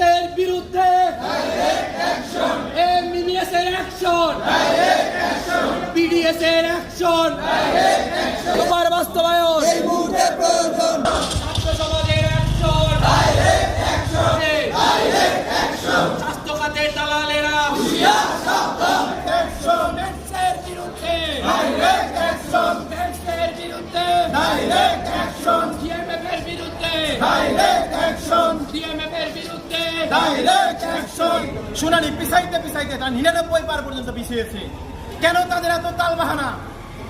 সন্ত্রাসের বিরুদ্ধে এমবিবিএস এর অ্যাকশন। বিডিএস এর অ্যাকশন। তোমার বাস্তবায়ন। বিরুদ্ধে শুনানি পিছাইতে পিছাইতে তার নিরানব্বই পার পর্যন্ত পিছিয়েছে। কেন তাদের এত তালবাহানা?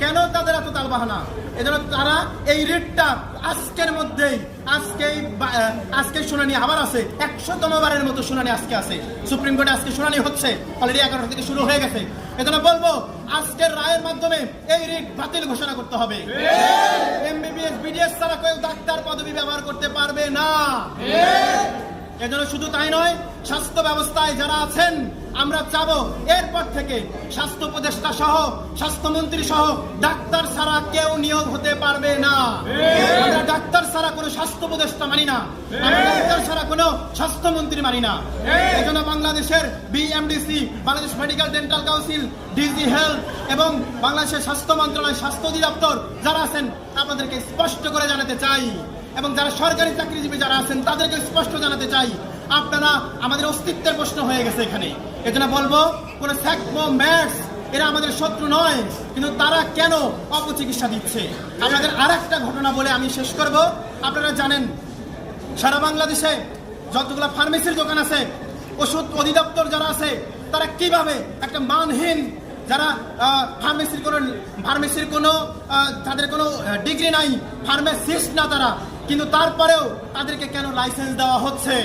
কেন তাদের এত তালবাহানা? এজন্য তারা এই রিটটা আজকের মধ্যেই আহ, আজকের শুনানি আবার আছে। একশোতম বারের মতো শুনানি আজকে আছে। সুপ্রিম কোর্টে আজকে শুনানি হচ্ছে। অলরেডি এগারোটা থেকে শুরু হয়ে গেছে। এজন্য বলব আজকের রায়ের মাধ্যমে এই রিট বাতিল ঘোষণা করতে হবে। এমবিবিএস বিডিএস ছাড়া কেউ ডাক্তার পদবি ব্যবহার করতে পারবে না। এজন্য শুধু তাই নয়, স্বাস্থ্য ব্যবস্থায় যারা আছেন, আমরা চাবো এরপর থেকে স্বাস্থ্য উপদেষ্টা সহ, স্বাস্থ্যমন্ত্রী সহ, ডাক্তার ছাড়া কেউ নিয়োগ হতে পারবে না। আমরা ডাক্তার ছাড়া কোনো স্বাস্থ্য উপদেষ্টা মানি না। আমরা ডাক্তার ছাড়া কোনো স্বাস্থ্যমন্ত্রী মানি না। এই জন্য বাংলাদেশের BMDC Bangladesh medical dental council DG health এবং বাংলাদেশের স্বাস্থ্য মন্ত্রণালয় স্বাস্থ্য অধিদপ্তর যারা আছেন, আপনাদেরকে স্পষ্ট করে জানাতে চাই। এবং যারা সরকারি চাকরিজীবী যারা আছেন, তাদেরকে স্পষ্ট জানাতে চাই, আপনারা আমাদের অস্তিত্বের প্রশ্ন হয়ে গেছে এখানে। এজন্য বলব, কোন এরা আমাদের শত্রু নয়, কিন্তু তারা কেন অপচিকিৎসা দিচ্ছে? আপনাদের আর একটা ঘটনা বলে আমি শেষ করব। আপনারা জানেন, সারা বাংলাদেশে যতগুলো ফার্মেসির দোকান আছে, ওষুধ অধিদপ্তর যারা আছে, তারা কীভাবে একটা মানহীন যারা ফার্মেসির কোনো ফার্মেসির কোনো তাদের কোনো ডিগ্রি নাই ফার্মেসিস্ট না তারা কিন্তু তারপরেও তাদেরকে কেন লাইসেন্স দেওয়া হচ্ছে?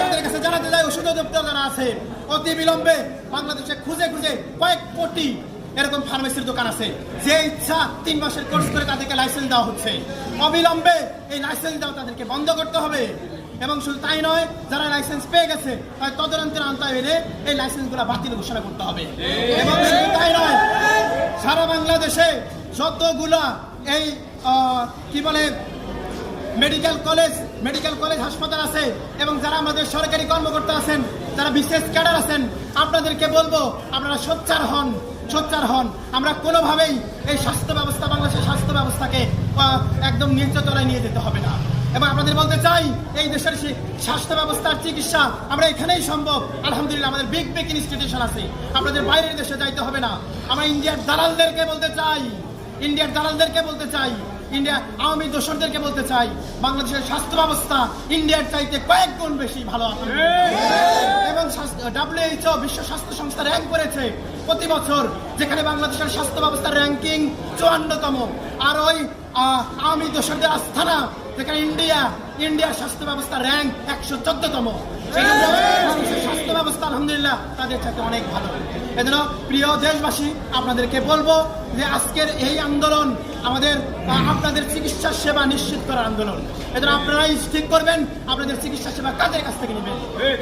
তাদের কাছে জানাতে চাই ওষুধ অধিদপ্তর যারা আছে অতি বিলম্বে বাংলাদেশে খুঁজে খুঁজে কয়েক কোটি এরকম ফার্মেসির দোকান আছে। যে ইচ্ছা তিন মাসের কোর্স করে তাদেরকে লাইসেন্স দেওয়া হচ্ছে। অবিলম্বে এই লাইসেন্স দেওয়া তাদেরকে বন্ধ করতে হবে। এবং শুধু তাই নয় যারা লাইসেন্স পেয়ে গেছে তাই তদন্তের আন্তায় এনে এই লাইসেন্সগুলো বাতিল ঘোষণা করতে হবে। এবং শুধু তাই নয় সারা বাংলাদেশে যতগুলা এই কি বলে মেডিকেল কলেজ মেডিকেল কলেজ হাসপাতাল আছে এবং যারা আমাদের সরকারি কর্মকর্তা আছেন, যারা বিশেষ ক্যাডার আছেন, আপনাদেরকে বলব, আপনারা সোচ্চার হন সোচ্চার হন। আমরা কোনোভাবেই এই স্বাস্থ্য ব্যবস্থা, বাংলাদেশের স্বাস্থ্য ব্যবস্থাকে একদম নির্য তলায় নিয়ে যেতে হবে না। এবং আপনাদের বলতে চাই, এই দেশের স্বাস্থ্য ব্যবস্থার চিকিৎসা আমরা এখানেই সম্ভব। আলহামদুলিল্লাহ, আমাদের বিগ বিগ ইনস্টিটিউশন আছে। আপনাদের বাইরের দেশে যাইতে হবে না। আমরা ইন্ডিয়ার দালালদেরকে বলতে চাই, ইন্ডিয়ার দালালদেরকে বলতে চাই ইন্ডিয়া আওয়ামী দোসরদেরকে বলতে চাই, বাংলাদেশের স্বাস্থ্য ব্যবস্থা ইন্ডিয়ার চাইতে কয়েক গুণ বেশি ভালো আলহামদুলিল্লাহ। এবং ডাব্লিউএইচও বিশ্ব স্বাস্থ্য সংস্থা র্যাঙ্ক করেছে প্রতি বছর, যেখানে বাংলাদেশের স্বাস্থ্য ব্যবস্থার র্যাঙ্কিং চুয়ান্নতম। আর ওই আওয়ামী দোসরদের আস্থানা, যেখানে ইন্ডিয়া, ইন্ডিয়ার স্বাস্থ্য ব্যবস্থা র্যাঙ্ক একশো চোদ্দতম। স্বাস্থ্য ব্যবস্থা, আলহামদুলিল্লাহ, তাদের সাথে অনেক ভালো। এজন্য প্রিয় দেশবাসী, আপনাদেরকে বলব যে আজকের এই আন্দোলন আমাদের আপনাদের চিকিৎসা সেবা নিশ্চিত করার আন্দোলন। এজন্য আপনারাই ঠিক করবেন আপনাদের চিকিৎসা সেবা কাদের কাছ থেকে নেবেন?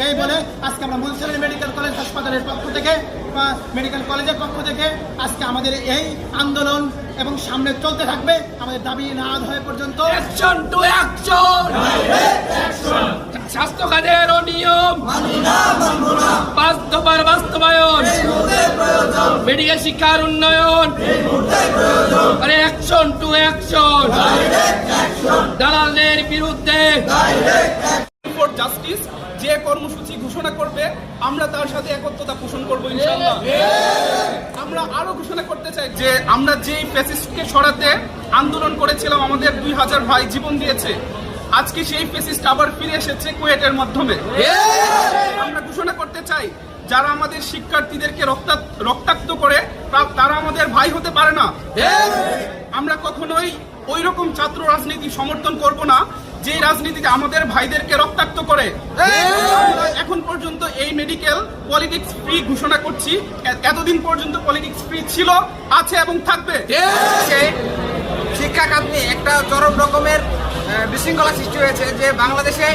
এই বলে আজকে আমরা মুলসিরানি মেডিকেল কলেজ হাসপাতালের পক্ষ থেকে বা মেডিকেল কলেজের পক্ষ থেকে আজকে আমাদের এই আন্দোলন এবং সামনে চলতে থাকবে। আমাদের দাবি না আদায় হয়ে পর্যন্ত অ্যাকশন টু অ্যাকশন স্বাস্থ্য খাতের নিয়ম দফার বাস্তবায়ন। মেডিকেল শিক্ষার উন্নয়ন। আরে অ্যাকশন টু অ্যাকশন দালালদের বিরুদ্ধে। জাস্টিস যে কর্মসূচি ঘোষণা করবে, আমরা তার সাথে একত্রতা পোষণ করব আমরা আরও ঘোষণা করতে চাই যে, আমরা যেই ফেসিস্টকে সরাতে আন্দোলন করেছিলাম, আমাদের দুই হাজার ভাই জীবন দিয়েছে আজকে সেই ফেসিস্ট আবার ফিরে এসেছে কুয়েটের মাধ্যমে। আমরা ঘোষণা করতে চাই যারা আমাদের শিক্ষার্থীদেরকে রক্তাক্ত করে তারা আমাদের ভাই হতে পারে না। আমরা কখনোই ওই রকম ছাত্র রাজনীতি সমর্থন করব না যে রাজনীতিতে আমাদের ভাইদেরকে রক্তাক্ত করে। এখন পর্যন্ত এই মেডিকেল পলিটিক্স ফ্রি ঘোষণা করছি। এতদিন পর্যন্ত পলিটিক্স ফ্রি ছিল আছে এবং থাকবে। শিক্ষা খাত নিয়ে একটা চরম রকমের বিশৃঙ্খলা সৃষ্টি হয়েছে যে বাংলাদেশে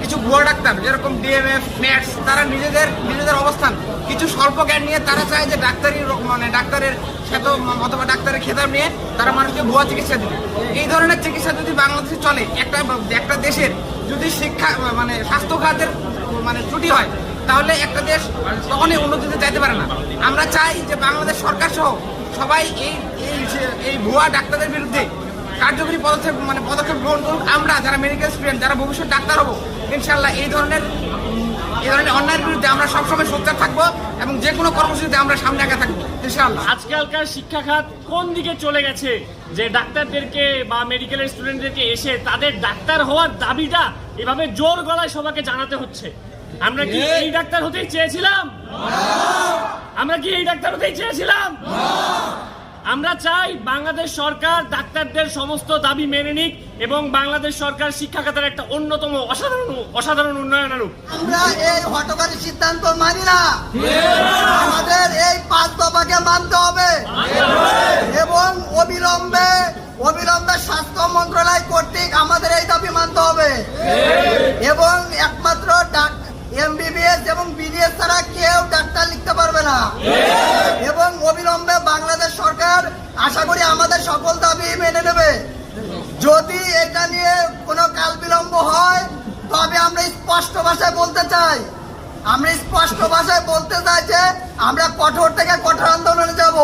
কিছু ভুয়া ডাক্তার, যেরকম ডিএমএফ ম্যাটস তারা নিজেদের নিজেদের অবস্থান, কিছু স্বল্প জ্ঞান নিয়ে তারা চায় যে ডাক্তারি মানে ডাক্তারের খেত অথবা ডাক্তারের খেতাব নিয়ে তারা মানুষকে ভুয়া চিকিৎসা দিবে। এই ধরনের চিকিৎসা যদি বাংলাদেশে চলে, একটা একটা দেশের যদি শিক্ষা মানে স্বাস্থ্য খাতের মানে ত্রুটি হয়, তাহলে একটা দেশ তখনই উন্নতিতে যাইতে পারে না। আমরা চাই যে বাংলাদেশ সরকার সহ সবাই এই এই ভুয়া ডাক্তারদের বিরুদ্ধে কার্যকরী পদক্ষেপ মানে পদক্ষেপ গ্রহণ করুক। আমরা যারা মেডিকেল স্টুডেন্ট যারা ভবিষ্যৎ ডাক্তার হব ইনশাল্লাহ এই ধরনের এই ধরনের অন্যায়ের বিরুদ্ধে আমরা সবসময় সোচ্চার থাকব এবং যে কোনো কর্মসূচিতে আমরা সামনে আগে থাকব ইনশাআল্লাহ। আজকালকার শিক্ষা খাত কোন দিকে চলে গেছে? যে ডাক্তারদেরকে বা মেডিকেলের স্টুডেন্টদেরকে এসে তাদের ডাক্তার হওয়ার দাবিটা এভাবে জোর গলায় সবাইকে জানাতে হচ্ছে। আমরা কি এই ডাক্তার হতেই চেয়েছিলাম? আমরা কি এই ডাক্তার হতেই চেয়েছিলাম? আমরা চাই বাংলাদেশ সরকার ডাক্তারদের সমস্ত দাবি মেনে নিক এবং বাংলাদেশ সরকার শিক্ষা খাতের একটা অন্যতম অসাধারণ অসাধারণ উন্নয়ন আনুক। আমরা এই হটকারী সিদ্ধান্ত মানি না। আমাদের এই পাঁচ দফাকে মানতে হবে। এবং সরকার আশা করি আমাদের সকল দাবি মেনে নেবে। যদি এটা নিয়ে কোনো কাল বিলম্ব হয়, তবে আমরা স্পষ্ট ভাষায় বলতে চাই। আমরা স্পষ্ট ভাষায় বলতে চাই যে আমরা কঠোর থেকে কঠোর আন্দোলনে যাব।